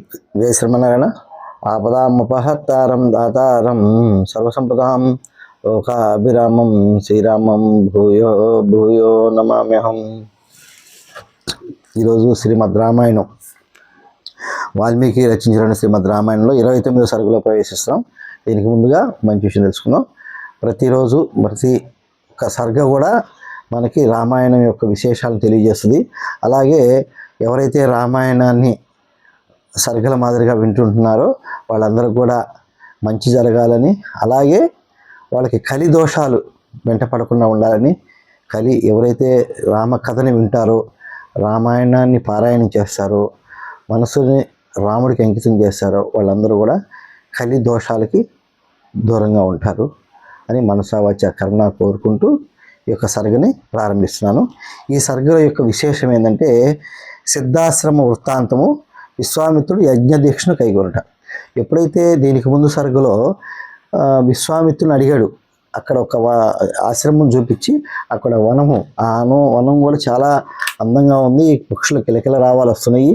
జయ శ్రీమన్నారాయణ ఆపదామపహత్తారం దాతారం సర్వసంపదాం లోకాభిరామం శ్రీరామం భూయో భూయో నమామ్యహం. ఈరోజు శ్రీమద్ రామాయణం. వాల్మీకి రచించిన శ్రీమద్ రామాయణంలో ఇరవై తొమ్మిదో సరుకులో ప్రవేశిస్తాం దీనికి ముందుగా మంచి విషయం తెలుసుకుందాం. ప్రతిరోజు ప్రతి ఒక సర్గ కూడా మనకి రామాయణం యొక్క విశేషాలు తెలియజేస్తుంది. అలాగే ఎవరైతే రామాయణాన్ని సర్గల మాదిరిగా వింటుంటున్నారో. వాళ్ళందరూ కూడా మంచి జరగాలని అలాగే వాళ్ళకి కలి దోషాలు వెంట పడకుండా ఉండాలని కలి ఎవరైతే రామ కథని వింటారో రామాయణాన్ని పారాయణం చేస్తారో మనసుని రాముడికి అంకితం చేస్తారో వాళ్ళందరూ కూడా కలి దోషాలకి దూరంగా ఉంటారు అని మనసావాచ కరుణ కోరుకుంటూ ఈ యొక్క సర్గని ప్రారంభిస్తున్నాను. ఈ సర్గ యొక్క విశేషం ఏంటంటే సిద్ధాశ్రమ వృత్తాంతము విశ్వామిత్రుడు యజ్ఞదీక్షను కైగొనట ఎప్పుడైతే దీనికి ముందు సరుకులో విశ్వామిత్రుని అడిగాడు అక్కడ ఒక ఆశ్రమం చూపించి అక్కడ వనము ఆ అను వనం కూడా చాలా అందంగా ఉంది పక్షులు కిలకిల రావాలు వస్తున్నాయి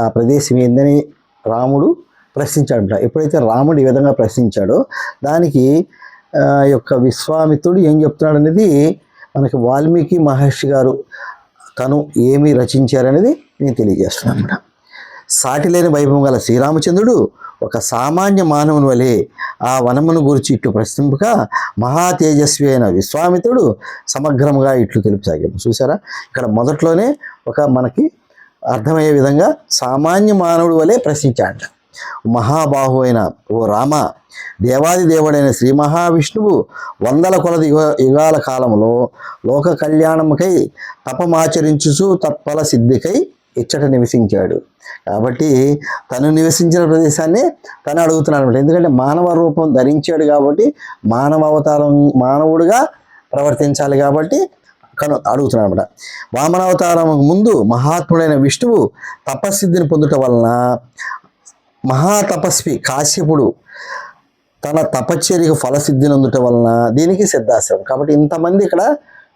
ఆ ప్రదేశం ఏందని రాముడు ప్రశ్నించాడంట. ఎప్పుడైతే రాముడు ఈ విధంగా ప్రశ్నించాడో దానికి యొక్క విశ్వామిత్రుడు ఏం చెప్తున్నాడు అనేది మనకి వాల్మీకి మహర్షి గారు తను ఏమి రచించారనేది నేను తెలియజేస్తున్నాను సాటిలేని సాటి లేని వైభవం గల శ్రీరామచంద్రుడు ఒక సామాన్య మానవుని వలె ఆ వనమును గురించి ఇట్లు ప్రశ్నింపగా మహా తేజస్వి అయిన విశ్వామిత్రుడు సమగ్రముగా ఇట్లు తెలుపుసాగాము చూసారా ఇక్కడ మొదట్లోనే ఒక మనకి అర్థమయ్యే విధంగా సామాన్య మానవుడు వలె ప్రశ్నించాడట. మహాబాహు అయిన ఓ రామ దేవాది దేవుడైన శ్రీ మహావిష్ణువు వందల కొలది యుగ యుగాల కాలంలో లోక కళ్యాణముకై తపమాచరించుచు తత్ఫల సిద్ధికై ఇచ్చట నివసించాడు. కాబట్టి తను నివసించిన ప్రదేశాన్ని తను అడుగుతున్నాడు అనమాట. ఎందుకంటే మానవ రూపం ధరించాడు కాబట్టి మానవ అవతారం మానవుడిగా ప్రవర్తించాలి కాబట్టి కను అడుగుతున్నాడు అనమాట. వామనావతారం ముందు మహాత్ముడైన విష్ణువు తపస్సిద్ధిని పొందుట వలన మహాతపస్వి కాశ్యపుడు తన తపశ్చర్యకు ఫలసిద్ధిని అందుట వలన దీనికి సిద్ధాశ్రమం. కాబట్టి ఇంతమంది ఇక్కడ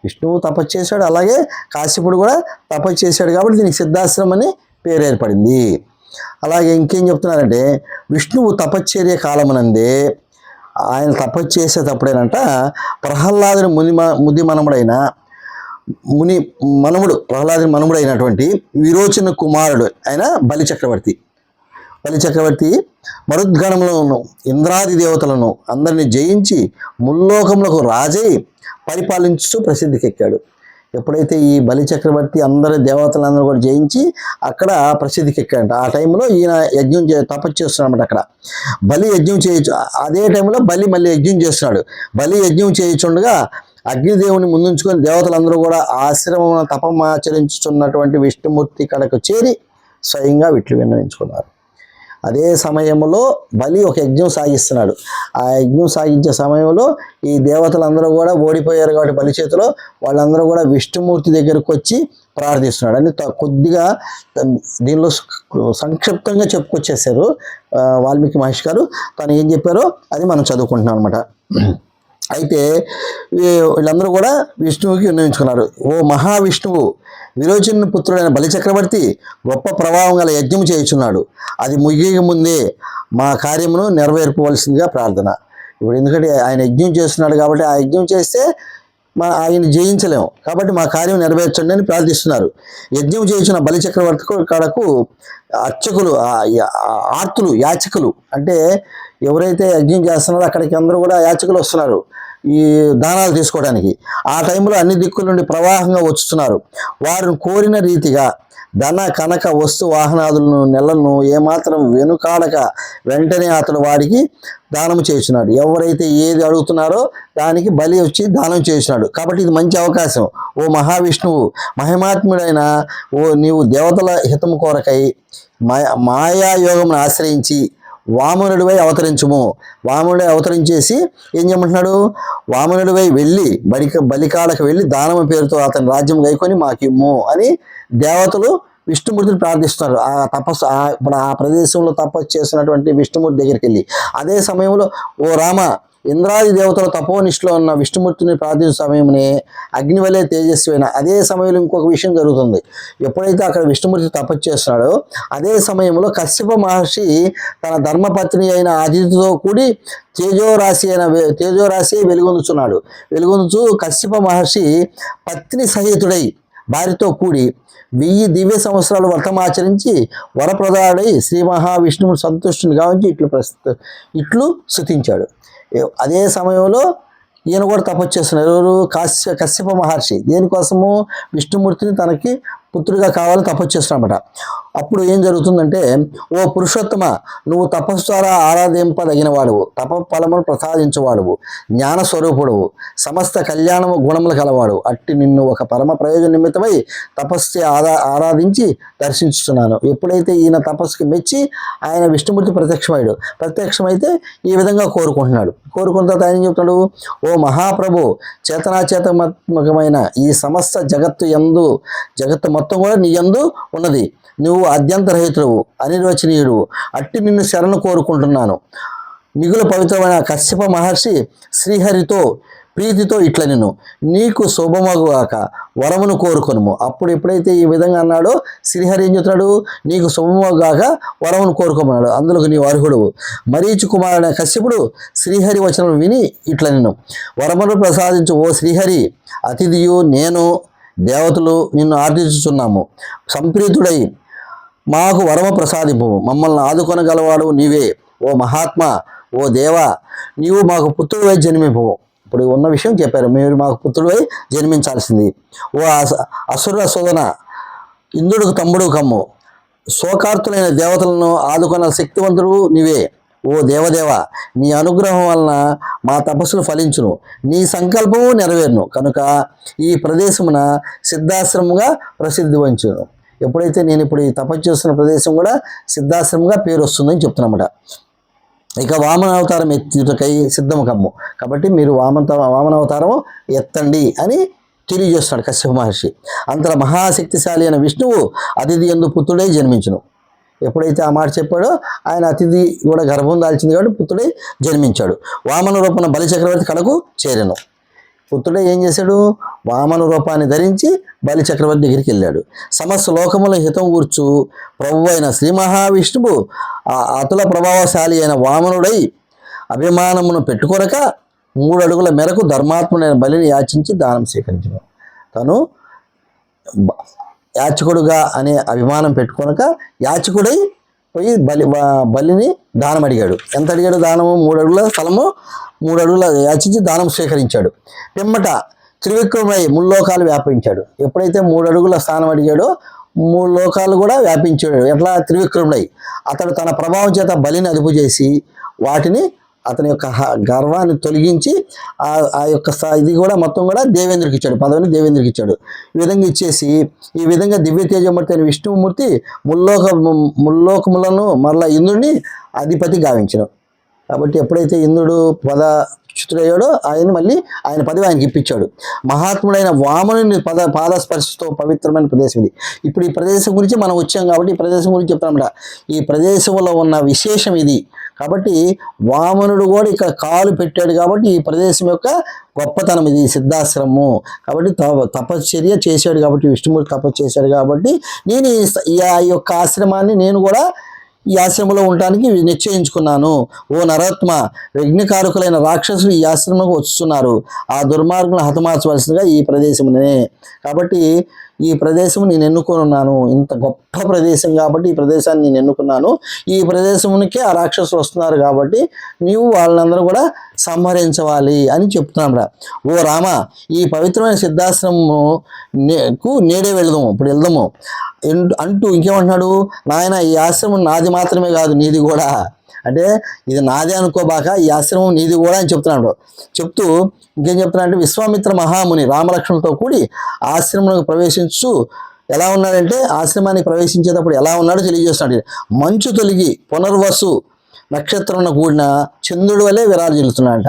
విష్ణువు తపస్సు చేశాడు అలాగే కాశ్యపుడు కూడా తపస్సు చేశాడు కాబట్టి దీనికి సిద్ధాశ్రమం అని పేరు ఏర్పడింది. అలాగే ఇంకేం చెప్తున్నారంటే విష్ణువు తపశ్చర్య కాలమునందే ఆయన తపస్సు చేసేటప్పుడేనంట ప్రహ్లాదుని ముని ముది మనముడైన ముని మనముడు ప్రహ్లాదుని మనముడు అయినటువంటి విరోచన కుమారుడు ఆయన బలి చక్రవర్తి బలి చక్రవర్తి మరుద్గణములను ఇంద్రాది దేవతలను అందరిని జయించి ముల్లోకములకు రాజై పరిపాలించుతూ ప్రసిద్ధికెక్కాడు. ఎప్పుడైతే ఈ బలి చక్రవర్తి అందరి దేవతలందరూ కూడా జయించి అక్కడ ప్రసిద్ధికి ఎక్కాడంట ఆ టైంలో ఈయన యజ్ఞం చే తపస్సు చేస్తున్నాడు అక్కడ. బలి యజ్ఞం చేయొచ్చు అదే టైంలో బలి మళ్ళీ యజ్ఞం చేస్తున్నాడు. బలి యజ్ఞం చేయించుండగా అగ్నిదేవుని ముందుంచుకొని దేవతలందరూ కూడా ఆశ్రమం తపమాచరించుతున్నటువంటి విష్ణుమూర్తి కడకు చేరి స్వయంగా విట్లు విన్నవించుకున్నారు. అదే సమయంలో బలి ఒక యజ్ఞం సాగిస్తున్నాడు. ఆ యజ్ఞం సాగించే సమయంలో ఈ దేవతలందరూ కూడా ఓడిపోయారు కాబట్టి బలి చేతిలో వాళ్ళందరూ కూడా విష్ణుమూర్తి దగ్గరకు వచ్చి ప్రార్థిస్తున్నాడు. అని త- కొద్దిగా దీనిలో సంక్షిప్తంగా చెప్పుకొచ్చేసారు వాల్మీకి మహేష్ గారు. తను ఏం చెప్పారో అది మనం చదువుకుంటున్నాం అనమాట అయితే వీళ్ళందరూ కూడా విష్ణువుకి విన్నవించుకున్నారు ఓ మహావిష్ణువు విరోచన పుత్రుడైన బలిచక్రవర్తి గొప్ప ప్రభావం గల యజ్ఞం చేయుచున్నాడు. అది ముగియ ముందే మా కార్యమును నెరవేర్పవలసిందిగా ప్రార్థన. ఇప్పుడు ఎందుకంటే ఆయన యజ్ఞం చేస్తున్నాడు కాబట్టి ఆ యజ్ఞం చేస్తే మా ఆయన జయించలేము. కాబట్టి మా కార్యం నెరవేర్చండి అని ప్రార్థిస్తున్నారు. యజ్ఞం చేయించిన బలి చక్రవర్తి కాడకు అర్చకులు ఆర్తులు యాచకులు అంటే ఎవరైతే యజ్ఞం చేస్తున్నారో అక్కడికి అందరూ కూడా యాచకులు వస్తున్నారు ఈ దానాలు తీసుకోవడానికి. ఆ టైంలో అన్ని దిక్కుల నుండి ప్రవాహంగా వచ్చుతున్నారు. వారిని కోరిన రీతిగా ధన కనక వస్తు వాహనాదులను నెలను ఏమాత్రం వెనుకాడక వెంటనే అతడు వాడికి దానం చేస్తున్నాడు ఎవరైతే ఏది అడుగుతున్నారో దానికి బలి వచ్చి దానం చేస్తున్నాడు కాబట్టి ఇది మంచి అవకాశం. ఓ మహావిష్ణువు మహిమాత్ముడైన ఓ నీవు దేవతల హితము కోరకై మాయా యోగమును ఆశ్రయించి వామనుడివై అవతరించుము. వామనుడి అవతరించేసి ఏం చేయమంటున్నాడు? వామనుడివై వెళ్ళి బలిక బలికాడకు వెళ్ళి దానమ పేరుతో అతని రాజ్యం గైకొని మాకిమ్ము అని దేవతలు విష్ణుమూర్తిని ప్రార్థిస్తున్నారు. ఆ తపస్సు ఆ ఇప్పుడు ఆ ప్రదేశంలో తపస్సు చేస్తున్నటువంటి విష్ణుమూర్తి దగ్గరికి వెళ్ళి. అదే సమయంలో ఓ రామ ఇంద్రాది దేవతల తపోనిష్లో ఉన్న విష్ణుమూర్తిని ప్రార్థించిన సమయంలో అగ్నివలే తేజస్వైన. అదే సమయంలో ఇంకొక విషయం జరుగుతుంది. ఎప్పుడైతే అక్కడ విష్ణుమూర్తి తపస్సు చేస్తున్నాడో అదే సమయంలో కశ్యప మహర్షి తన ధర్మపత్ని అయిన అదితితో కూడి తేజోరాశి అయిన తేజోరాశి వెలుగొందుచున్నాడు. వెలుగొందుచు కశ్యప మహర్షి పత్ని సహితుడై భార్యతో కూడి వెయ్యి దివ్య సంవత్సరాలు వ్రతమాచరించి వరప్రదాడై శ్రీ మహావిష్ణువు సంతుష్టుని గావించి ఇట్లు ప్రస్తు ఇట్లు శృతించాడు అదే సమయంలో ఈయన కూడా తపస్సు చేస్తున్నారు. ఎవరు? కాశ్య కశ్యప మహర్షి. దేనికోసము విష్ణుమూర్తిని తనకి పుత్రుడిగా కావాలని తపస్సు చేస్తున్నాడట అప్పుడు ఏం జరుగుతుందంటే ఓ పురుషోత్తమ నువ్వు తపస్సు ద్వారా ఆరాధింపదగిన వాడువు తప ఫలమును ప్రసాదించేవాడువు. జ్ఞాన స్వరూపుడువు సమస్త కళ్యాణము గుణములు కలవాడు. అట్టి నిన్ను ఒక పరమ ప్రయోజన నిమిత్తమై తపస్సు ఆరా ఆరాధించి దర్శించుతున్నాను ఎప్పుడైతే ఈయన తపస్సుకి మెచ్చి ఆయన విష్ణుమూర్తి ప్రత్యక్షమయ్యాడు. ప్రత్యక్షమైతే ఈ విధంగా కోరుకుంటున్నాడు. కోరుకున్న తర్వాత ఆయన ఏం ఓ మహాప్రభు చేతనాచేతనాత్మకమైన ఈ సమస్త జగత్తు ఎందు జగత్తు మొత్తం కూడా నీ యందు ఉన్నది. నువ్వు అద్యంతరహితుడు అనిర్వచనీయుడు. అట్టి నిన్ను శరణు కోరుకుంటున్నాను. మిగులు పవిత్రమైన కశ్యప మహర్షి శ్రీహరితో ప్రీతితో ఇట్ల నేను నీకు శుభమగుగాక వరమును కోరుకొనుము. అప్పుడు ఎప్పుడైతే ఈ విధంగా అన్నాడో శ్రీహరి ఏం చెప్తున్నాడు? నీకు శుభమగుగాక వరమును కోరుకోమన్నాడు అందులోకి నీవు అర్హుడు మరీచి కుమారుడైన కశ్యపుడు శ్రీహరి వచనం విని ఇట్ల నేను వరమును ప్రసాదించు ఓ శ్రీహరి అతిథియు నేను దేవతలు నిన్ను ఆర్థించుచున్నాము సంప్రీతుడై మాకు వరమ ప్రసాదింపు మమ్మల్ని ఆదుకొనగలవాడు నీవే. ఓ మహాత్మ ఓ దేవా నీవు మాకు పుత్రుడివై జన్మింపు. ఇప్పుడు ఉన్న విషయం చెప్పారు. మీరు మాకు పుత్రుడివై జన్మించాల్సింది. ఓ అస అసుర శోధన ఇంద్రుడికి తమ్ముడు కమ్ము. శోకార్తులైన దేవతలను ఆదుకున్న శక్తివంతుడు నీవే. ఓ దేవదేవ నీ అనుగ్రహం వలన మా తపస్సులు ఫలించును. నీ సంకల్పము నెరవేరును. కనుక ఈ ప్రదేశమున సిద్ధాశ్రమంగా ప్రసిద్ధి వంచును ఎప్పుడైతే నేను ఇప్పుడు ఈ తపస్సు చేస్తున్న ప్రదేశం కూడా సిద్ధాశ్రమంగా పేరు వస్తుందని చెప్తున్నమాట. ఇక వామన అవతారం ఎత్తుటకై సిద్ధము కమ్ము. కాబట్టి మీరు వామంత వామనావతారం ఎత్తండి అని తెలియజేస్తున్నాడు కశ్యప మహర్షి. అంతర మహాశక్తిశాలి అయిన విష్ణువు అతిథి ఎందు పుత్రుడై జన్మించును. ఎప్పుడైతే ఆ మాట చెప్పాడో ఆయన అతిథి కూడా గర్భం దాల్చింది కాబట్టి పుత్రుడై జన్మించాడు. వామన రూపణ బలి చక్రవర్తి కడకు చేరెను. పుత్రుడే ఏం చేశాడు? వామన రూపాన్ని ధరించి బలి చక్రవర్తి దగ్గరికి వెళ్ళాడు. సమస్త లోకముల హితం కూర్చు ప్రభు అయిన శ్రీ మహావిష్ణువు ఆ అతుల ప్రభావశాలి అయిన వామనుడై అభిమానమును పెట్టుకొనక మూడు అడుగుల మేరకు ధర్మాత్ముడైన బలిని యాచించి దానం స్వీకరించను. తను యాచకుడుగా అనే అభిమానం పెట్టుకొనక యాచకుడై పోయి బలి బలిని దానం అడిగాడు. ఎంత అడిగాడు దానము? మూడు అడుగుల స్థలము మూడు అడుగుల యాచించి దానం స్వీకరించాడు. పిమ్మట త్రివిక్రమై ముల్లోకాలు వ్యాపించాడు. ఎప్పుడైతే మూడు అడుగుల స్థానం అడిగాడో మూడు లోకాలు కూడా వ్యాపించాడు. ఎట్లా? త్రివిక్రముడై అతడు తన ప్రభావం చేత బలిని అదుపు చేసి వాటిని అతని యొక్క హ- గర్వాన్ని తొలగించి ఆ ఆ యొక్క ఇది కూడా మొత్తం కూడా దేవేంద్రుడికి ఇచ్చాడు. పదవిని దేవేంద్రుడికి ఇచ్చాడు. ఈ విధంగా ఇచ్చేసి ఈ విధంగా దివ్య తేజమూర్తి అయిన విష్ణుమూర్తి ముల్లోక ముల్లోకములను మరలా ఇంద్రుడిని అధిపతి గావించడం. కాబట్టి ఎప్పుడైతే ఇంద్రుడు పద చ్యుతుడయ్యాడో ఆయన మళ్ళీ ఆయన పదవి ఆయనకి ఇప్పించాడు. మహాత్ముడైన వామనుని పద పాదస్పర్శతో పవిత్రమైన ప్రదేశం ఇది. ఇప్పుడు ఈ ప్రదేశం గురించి మనం వచ్చాం కాబట్టి ఈ ప్రదేశం గురించి చెప్తామట ఈ ప్రదేశంలో ఉన్న విశేషం ఇది. కాబట్టి వామనుడు కూడా ఇక్కడ కాలు పెట్టాడు కాబట్టి ఈ ప్రదేశం యొక్క గొప్పతనం ఇది సిద్ధాశ్రమము. కాబట్టి తపశ్చర్య చేశాడు కాబట్టి విష్ణుమూర్తి తపస్సు చేశాడు కాబట్టి నేను ఈ ఆ యొక్క ఆశ్రమాన్ని నేను కూడా ఈ ఆశ్రమంలో ఉండటానికి నిశ్చయించుకున్నాను. ఓ నరోత్మ విఘ్నకారకులైన రాక్షసులు ఈ ఆశ్రమంకు వస్తున్నారు. ఆ దుర్మార్గులను హతమార్చవలసిందిగా ఈ ప్రదేశమునే. కాబట్టి ఈ ప్రదేశం నేను ఎన్నుకున్నాను ఇంత గొప్ప ప్రదేశం కాబట్టి ఈ ప్రదేశాన్ని నేను ఎన్నుకున్నాను. ఈ ప్రదేశమునికి ఆ రాక్షసులు వస్తున్నారు కాబట్టి నీవు వాళ్ళందరూ కూడా సంహరించవాలి అని చెప్తున్నాం ఓ రామ ఈ పవిత్రమైన సిద్ధాశ్రమము నేకు నేడే వెళదాము. ఇప్పుడు వెళ్దాము. అంటూ ఇంకేమంటున్నాడు? నాయన ఈ ఆశ్రమం నాది మాత్రమే కాదు నీది కూడా. అంటే ఇది నాదే అనుకోబాక ఈ ఆశ్రమం నీది కూడా అని చెప్తున్నాడు. చెప్తూ ఇంకేం చెప్తున్నాడంటే విశ్వామిత్ర మహాముని రామలక్ష్మణులతో కూడి ఆశ్రమంలోకి ప్రవేశించు. ఎలా ఉన్నాడంటే ఆశ్రమానికి ప్రవేశించేటప్పుడు ఎలా ఉన్నాడో తెలియజేస్తున్నాడు. మంచు తొలగి పునర్వసు నక్షత్రం కూడిన చంద్రుడి వలె విరాజిల్లుతున్నాడంట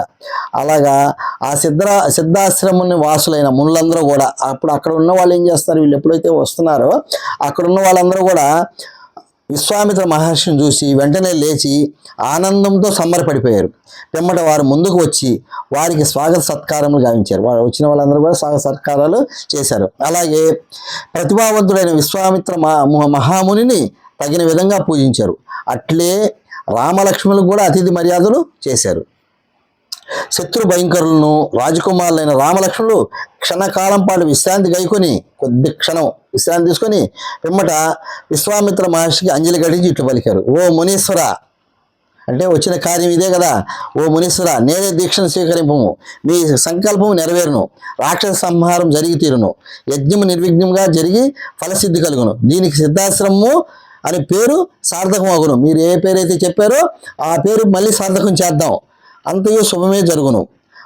అలాగా ఆ సిద్ధ సిద్ధాశ్రమం వాసులైన మునులందరూ కూడా అప్పుడు అక్కడ ఉన్న వాళ్ళు ఏం చేస్తారు వీళ్ళు ఎప్పుడైతే వస్తున్నారో అక్కడ ఉన్న వాళ్ళందరూ కూడా విశ్వామిత్ర మహర్షిని చూసి వెంటనే లేచి ఆనందంతో సంబరపడిపోయారు. పిమ్మట వారు ముందుకు వచ్చి వారికి స్వాగత సత్కారములు గావించారు. వారు వచ్చిన వాళ్ళందరూ కూడా స్వాగత సత్కారాలు చేశారు. అలాగే ప్రతిభావంతుడైన విశ్వామిత్ర మహా- మహామునిని తగిన విధంగా పూజించారు. అట్లే రామలక్ష్మణులకు కూడా అతిథి మర్యాదలు చేశారు. శత్రు భయంకరులను రాజకుమారులైన రామలక్ష్మణులు క్షణకాలం పాటు విశ్రాంతి గైకొని కొద్ది క్షణం విశ్రాంతి తీసుకొని పిమ్మట విశ్వామిత్ర మహర్షికి అంజలి గడించి ఇట్లు పలికారు. ఓ మునీశ్వర! అంటే వచ్చిన కార్యం ఇదే కదా. ఓ మునీశ్వర నేనే దీక్షను స్వీకరింపము. మీ సంకల్పము నెరవేరును. రాక్షస సంహారం జరిగి తీరును. యజ్ఞము నిర్విఘ్నంగా జరిగి ఫలసిద్ధి కలుగును. దీనికి సిద్ధాశ్రమము అనే పేరు సార్థకం అగును మీరు ఏ పేరైతే చెప్పారో ఆ పేరు మళ్ళీ సార్థకం చేద్దాం. అంతయు శుభమే జరుగును.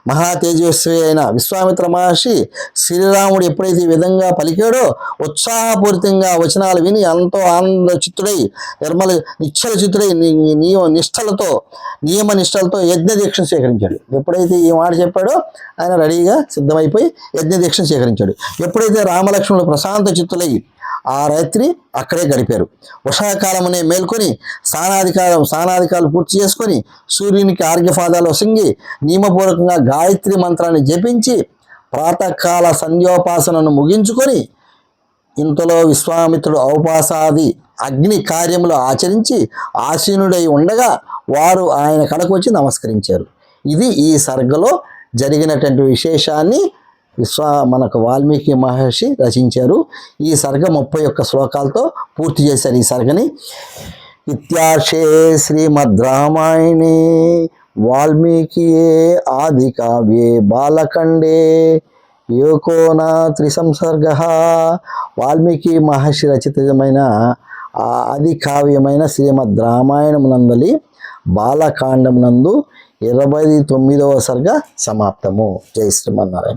మహా తేజస్వి అయిన విశ్వామిత్ర మహర్షి శ్రీరాముడు ఎప్పుడైతే ఈ విధంగా పలికాడో ఉత్సాహపూరితంగా వచనాలు విని ఎంతో ఆనంద చిత్తుడై నిర్మల నిశ్చల చిత్తుడై నియమ నిష్టలతో నియమ నిష్టలతో యజ్ఞ దీక్షను స్వీకరించాడు. ఎప్పుడైతే ఈ మాట చెప్పాడో ఆయన రెడీగా సిద్ధమైపోయి యజ్ఞ దీక్షను స్వీకరించాడు. ఎప్పుడైతే రామలక్ష్మణుడు ప్రశాంత చిత్తులై ఆ రాత్రి అక్కడే గడిపారు. ఉషాకాలమునే మేల్కొని స్నానాధికారం స్నానాధికారులు పూర్తి చేసుకొని సూర్యునికి ఆర్ఘ్యపాదాలు వసింగి నియమపూర్వకంగా గాయత్రి మంత్రాన్ని జపించి ప్రాతకాల సంధ్యోపాసనను ముగించుకొని ఇంతలో విశ్వామిత్రుడు ఔపాసాది అగ్ని కార్యములు ఆచరించి ఆసీనుడై ఉండగా వారు ఆయన కడకు వచ్చి నమస్కరించారు. ఇది ఈ సర్గలో జరిగినటువంటి విశేషాన్ని విశ్వ మనకు వాల్మీకి మహర్షి రచించారు. ఈ సర్గ ముప్పై ఒక్క శ్లోకాలతో పూర్తి చేశారు ఈ సర్గని. ఇత్యార్షే శ్రీమద్ రామాయణే వాల్మీకియే ఆది కావ్యే బాలకండే. యోకోన త్రిసంసర్గ. వాల్మీకి మహర్షి రచితమైన ఆది కావ్యమైన శ్రీమద్ రామాయణమునందలి బాలకాండమునందు ఇరవై తొమ్మిదవ సర్గ సమాప్తము. జై శ్రీమన్నారాయణ.